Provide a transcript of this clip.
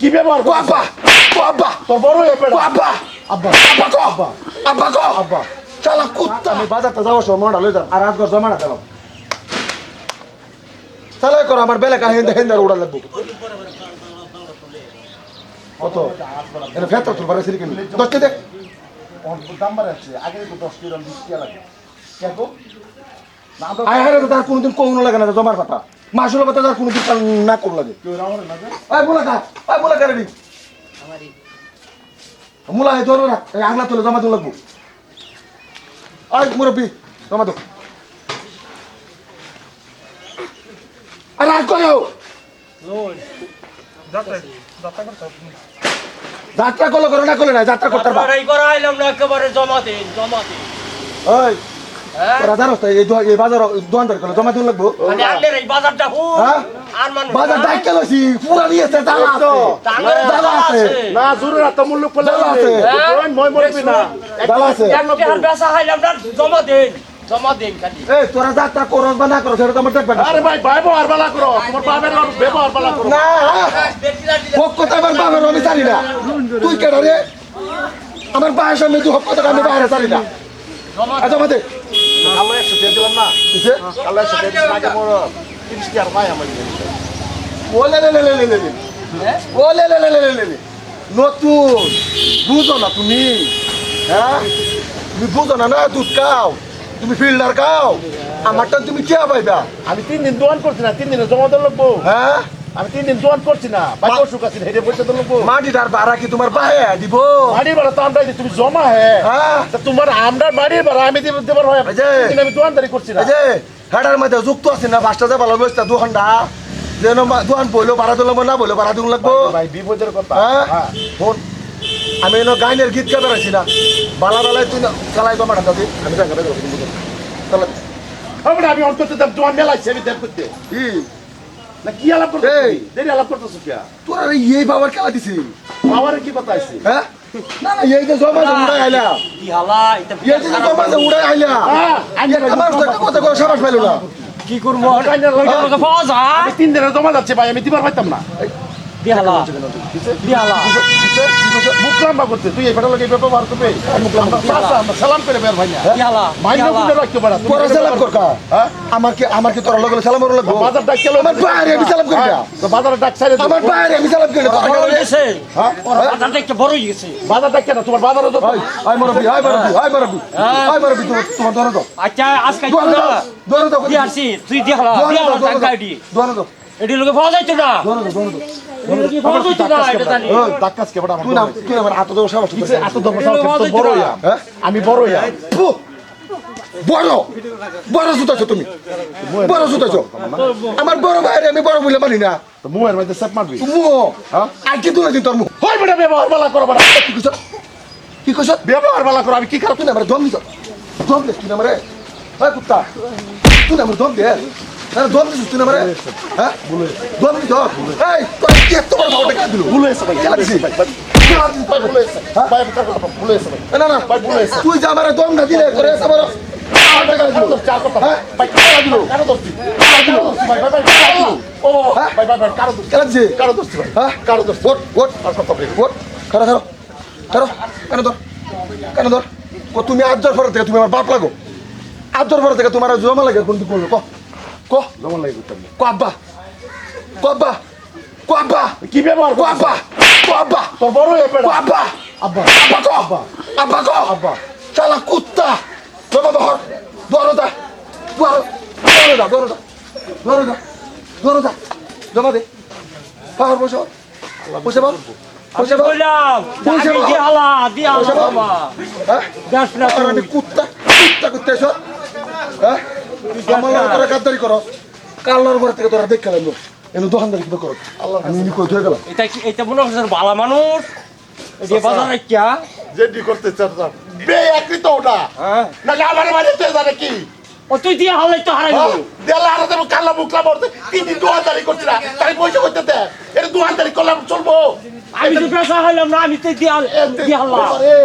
কি ব্যবহার কো আব্বা কো আব্বা। তোর বড় হয়ে কো আব্বা আব্বা আব্বা কো আব্বা। কো আব্বা। শালা কুত্তা। আমি বাজারটা যাওয়ার সময় মনটা লই আর আজ ঘর জমা না দিলাম তাহলে করো আমার বেলা কাহিনী দেখেন আর উড়া লাগবো। কত? এটা ফেতরা তোর বারে সিরিকে দশটি দেখ দাম বাড়াচ্ছে। আগে তো দশ কিলো বিশ টাকা লাগে। কেন না আয় হারে তো তার কোনোদিন কৌনো লাগে না জমার কথা মাসুল কথা তার না কোন লাগে। রামারে না যে আয় মুলা কা আয় মুলা কারে মুলা হে ধরো না। এই আগলা তোলে জমা দিন লাগবো। আয় মুরব্বি জমা দো আরে আজ করে যাত্রা করলে করো না করলে না যাত্রা করতে পারবা। এই করা আইলাম না একেবারে জমা দিন জমা দিন। ওই হ্যাঁ? তোরা জানোস তো এই দো- এই বাজার করলে জমা দিন লাগবো। মানে এই বাজারটা হু হ্যাঁ? আর বাজার ডাইকে লইছি পুরা নিয়েছে আছে। আছে। না জরুর এত মূল্য আছে। তুই মই মরবি না। আছে। বেচা না জমা দিন জমা দিন খালি। এই তোরা যাত্রা করস বা না করস সেটা তো আমার দেখবে না। আরে ভাই ব্যবহার বালা করো। তোমার বাবার ব্যবহার বালা করো। না। আমার বাবার আমি জানি না। তুই কেন রে? আমার বায়ের সামনে তুই হক কথা আমি বাইরে জানি না। আচ্ছা মাতে আল্লাহ একশো দিয়ে দিলাম না আল্লাহ একশো দিয়ে দিলাম আগে মোর তিরিশ টাকার পাই আমার ও লে লে লে লে লে লে। ও লে লে লে লে লে লে। নতুন বুঝো না তুমি হ্যাঁ তুমি বুঝো না না দুধ খাও তুমি ফিল্ডার খাও আমারটা তুমি কে পাইবা আমি তিন দিন দোয়ান করছি না তিন দিনে জমা দিল লোকবো হ্যাঁ আমি তিন দিন দোয়ান করছি না। ভাই অসুখ আছে হেঁটে পয়সা দিল লোকবো। মাটিটার ভাড়া কি তোমার বাহে দিব। বাড়ির ভাড়া তো আমরা দিই, তুমি জমা হে। হ্যাঁ। তোমার আমরা বাড়ির ভাড়া আমি দিব দেবার হয়। আমি দোয়ানদারি করছি না। যে হেডার মধ্যে যুক্ত আছে না বাসটা যে ভালো বসতা দু ঘণ্টা। যেন মা- দোকান বইলো ভাড়া দিলাম না বইলো ভাড়া দিন লাগবো। ভাই বিপদের কথা। হ্যাঁ? হ্যাঁ। ফোন আমি এনে গাইনের গীত কে বেড়াইছি না। বালা বালায় তুই চালাই তো মাঠা দাদি আমি দেখা দেখো তাহলে আমরা আমি অন্তত দেব দোয়ান মেলাইছি আমি দেব করতে। না কি আলাপ করতে। দেরি আলাপ করতেছো কি তোর আর এই বাবার খেলা দিছি। আমার কি কথা হ্যাঁ? না না এই যে জমা যে উড়াই আইলা কি হালা এটা এই যে জমা যে উড়াই আইলা হ্যাঁ, আমি আমার তো কথা সাবাস পাইলো না। কি করব? পাওয়া যায় তিন দিনের জমা যাচ্ছে ভাই আমি দিবার পাইতাম না। কি হালা? কি হালা? মুখ লম্বা করতে তুই এই ফেটা লোক এই ব্যবহার করবে আমরা আমরা সালাম করে বের ভাই না। রাখতে পারা সালাম কর। হ্যাঁ? আমার কি আমার কি তোর লগে সালাম করো বাজার ডাক কেলো আমার বাইরে আমি সালাম করি তো বাজারে ডাক সাইরে আমার বাইরে আমি সালাম করি না। কথা হয়ে? গেছে? হ্যাঁ? বাজারটা একটু বড় হয়ে গেছে। বাজার ডাক কেন তোমার বাজারে তো আয় মরবি আয় মরবি আয় মরবি আয় মরবি তোমার তোমার দাও। আচ্ছা আজকে দাও দাও। কি আসি তুই দি হালা দাও হালা টাকা দাও। এটি লোকে পাওয়া যাইতো না। বড় বড়। হ্যাঁ? আমি বড়! বড়! বড় জুতাছো তুমি। বড় জুতাছো আমার বড় বাইরে আমি বড় বলে মানি না। তো মুয়ের মধ্যে সেপ মারবি? মুহ হ্যাঁ? আর কি তুলে দিন তোর মুখ? হই বেটা ব্যবহার বালা করো বেটা। কি কইছ? কি কইছ? ব্যবহার বালা করো আমি কি খারাপ? তুই আমার দম দিছ। দম দে তুই আমারে। হ্যাঁ কুত্তা। তুই আমার দম দে। হ্যাঁ দম দিছিস তুই না আমারে? হ্যাঁ? দম দিছ এই তোর কি এত বড় ভাবটা কে দিল? ভুল হয়েছে ভাই খেলা দিছি ভাই ভাই ভাই ভুল হয়েছে ভাই ভুল হয়েছে না না ভাই ভুল হয়েছে তুই যে আমারে দম না দিলে করে এত বড় হ্যাঁ? আর তুমি আজর পরে থেকে তুমি আমার বাপ লাগো। আজর পরে থেকে তোমার জমা লাগে কোন করল ক জমা লাগে করতাম ক আব্বা ক আব্বা ক ব্যবহার ক আব্বা ক আব্বা তোর বড় হয়ে ক পেড়া আব্বা আব্বা আব্বা ক আব্বা আব্বা ক আব্বা শালা কুত্তা জমা ধর ধরো দা ধরো ধরো দা ধরো দা ধরো দা ধরো দা জমা দে পাহাড় বসে বসে বাবা বসে বাবা বললাম বলছে আগে বাবা। দি হালা দি হালা বাবা। বাবা হ্যাঁ না কুত্তা কুত্তা কুত্তা এসো হ্যাঁ আমার লাগে তোরা গাদ্দারি করো? কাল্লার ঘর থেকে তোরা দেখ খেলাম এনে দোকানদারি কিন্তু করো? আমি ইনি ধরে গেলাম। এটা কি এটা মনে হচ্ছে ভালো মানুষ? যে বাজারে কিয়া? জেডি করতে চাচ্ছিলাম বে একই তো ওটা। হ্যাঁ। নাকি আমার বাড়িতে জানে কি? ও তুই দিয়ে হালাই তো হারাই হ্যাঁ? দেলা আর দেবো কাল্লা মুখলা মরতে তিন দিন দোয়ানদারি করছি না। তাই পয়সা করতে দে। এটা দোয়ানদারি করলাম চলবো। আমি তো পেশা হইলাম না আমি তো দিয়ে দিয়ে হালা এ